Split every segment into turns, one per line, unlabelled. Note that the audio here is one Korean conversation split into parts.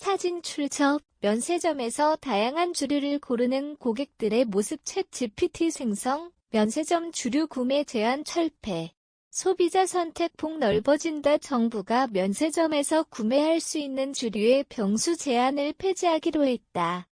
사진 출처, 면세점에서 다양한 주류를 고르는 고객들의 모습 챗 GPT 생성, 면세점 주류 구매 제한 철폐. 소비자 선택 폭 넓어진다 정부가 면세점에서 구매할 수 있는 주류의 병수 제한을 폐지하기로 했다.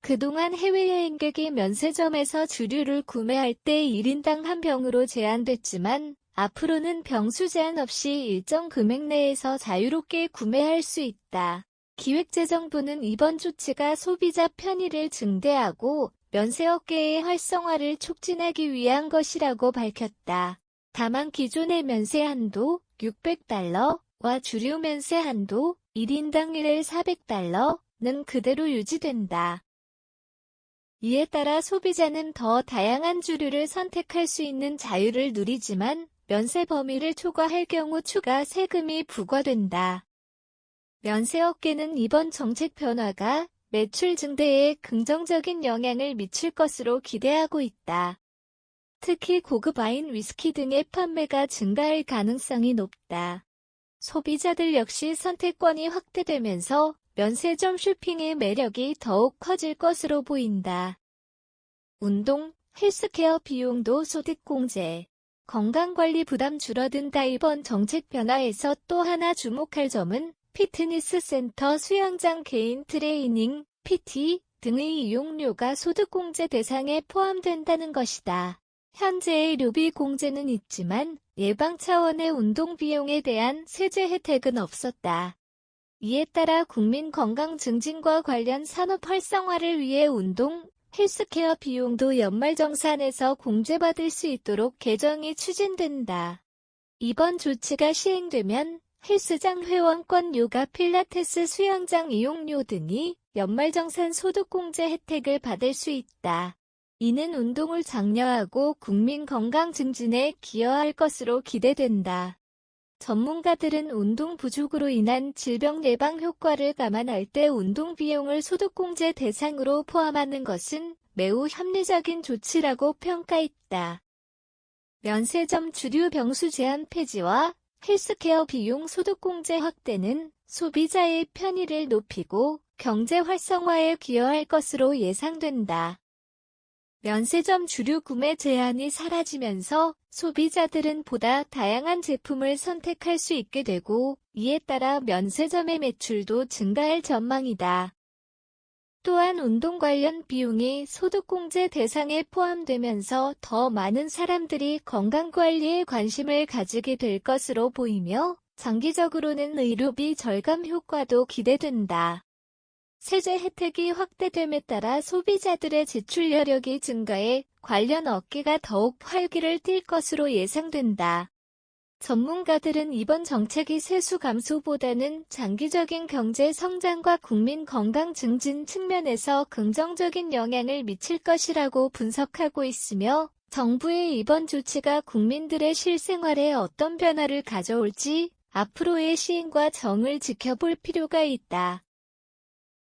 그동안 해외여행객이 면세점에서 주류를 구매할 때 1인당 한 병으로 제한됐지만 앞으로는 병수 제한 없이 일정 금액 내에서 자유롭게 구매할 수 있다. 기획재정부는 이번 조치가 소비자 편의를 증대하고 면세업계의 활성화를 촉진하기 위한 것이라고 밝혔다. 다만 기존의 면세 한도 600달러와 주류 면세 한도 1인당 1일 400달러는 그대로 유지된다. 이에 따라 소비자는 더 다양한 주류를 선택할 수 있는 자유를 누리지만 면세 범위를 초과할 경우 추가 세금이 부과된다. 면세업계는 이번 정책 변화가 매출 증대에 긍정적인 영향을 미칠 것으로 기대하고 있다. 특히 고급 와인, 위스키 등의 판매가 증가할 가능성이 높다. 소비자들 역시 선택권이 확대되면서 면세점 쇼핑의 매력이 더욱 커질 것으로 보인다. 운동, 헬스케어 비용도 소득공제. 건강관리 부담 줄어든다 이번 정책 변화에서 또 하나 주목할 점은 피트니스 센터, 수영장 개인 트레이닝, PT 등의 이용료가 소득공제 대상에 포함된다는 것이다. 현재의 료비 공제는 있지만 예방 차원의 운동 비용에 대한 세제 혜택은 없었다. 이에 따라 국민 건강 증진과 관련 산업 활성화를 위해 운동, 헬스케어 비용도 연말정산에서 공제받을 수 있도록 개정이 추진된다. 이번 조치가 시행되면 헬스장 회원권 요가 필라테스 수영장 이용료 등이 연말정산 소득공제 혜택을 받을 수 있다. 이는 운동을 장려하고 국민 건강 증진에 기여할 것으로 기대된다. 전문가들은 운동 부족으로 인한 질병 예방 효과를 감안할 때 운동 비용을 소득공제 대상으로 포함하는 것은 매우 합리적인 조치라고 평가했다. 면세점 주류 병수 제한 폐지와 헬스케어 비용 소득공제 확대는 소비자의 편의를 높이고 경제 활성화에 기여할 것으로 예상된다. 면세점 주류 구매 제한이 사라지면서 소비자들은 보다 다양한 제품을 선택할 수 있게 되고 이에 따라 면세점의 매출도 증가할 전망이다. 또한 운동 관련 비용이 소득공제 대상에 포함되면서 더 많은 사람들이 건강관리에 관심을 가지게 될 것으로 보이며 장기적으로는 의료비 절감 효과도 기대된다. 세제 혜택이 확대됨에 따라 소비자들의 지출 여력이 증가해 관련 업계가 더욱 활기를 띨 것으로 예상된다. 전문가들은 이번 정책이 세수 감소보다는 장기적인 경제 성장과 국민 건강 증진 측면에서 긍정적인 영향을 미칠 것이라고 분석하고 있으며 정부의 이번 조치가 국민들의 실생활에 어떤 변화를 가져올지 앞으로의 시행과 정을 지켜볼 필요가 있다.